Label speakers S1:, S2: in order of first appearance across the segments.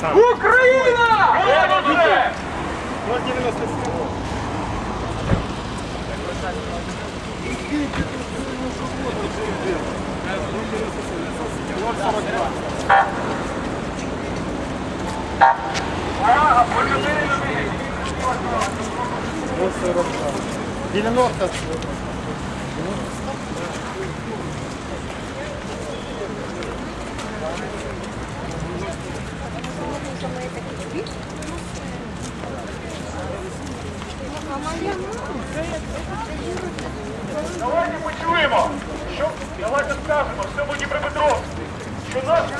S1: сам. Україна! У нас 90 стрілок. Девяносто.
S2: Девяносто. що ми такі. Давайте почуємо, що давайте скажемо, все буде Дніпропетровську, що наші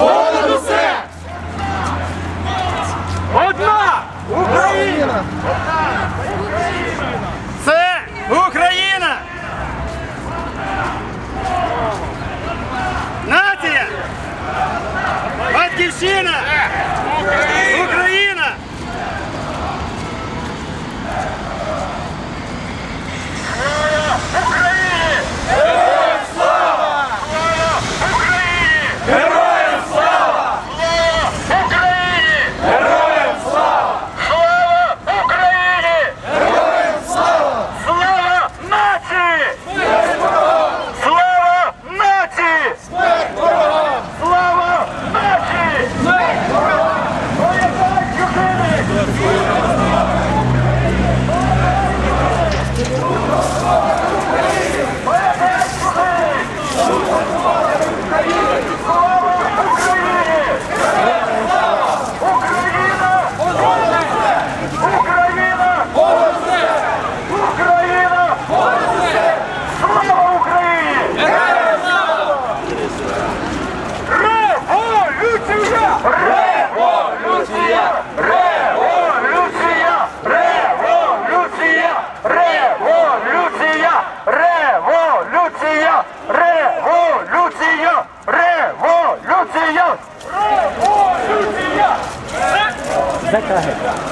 S3: 고! 어? Смерть ворогам!
S4: Слава нації!
S3: Смерть ворогам!
S4: Поїхали чужини! Thank you.
S3: Революция, революция, революция.
S4: Революція! Революція!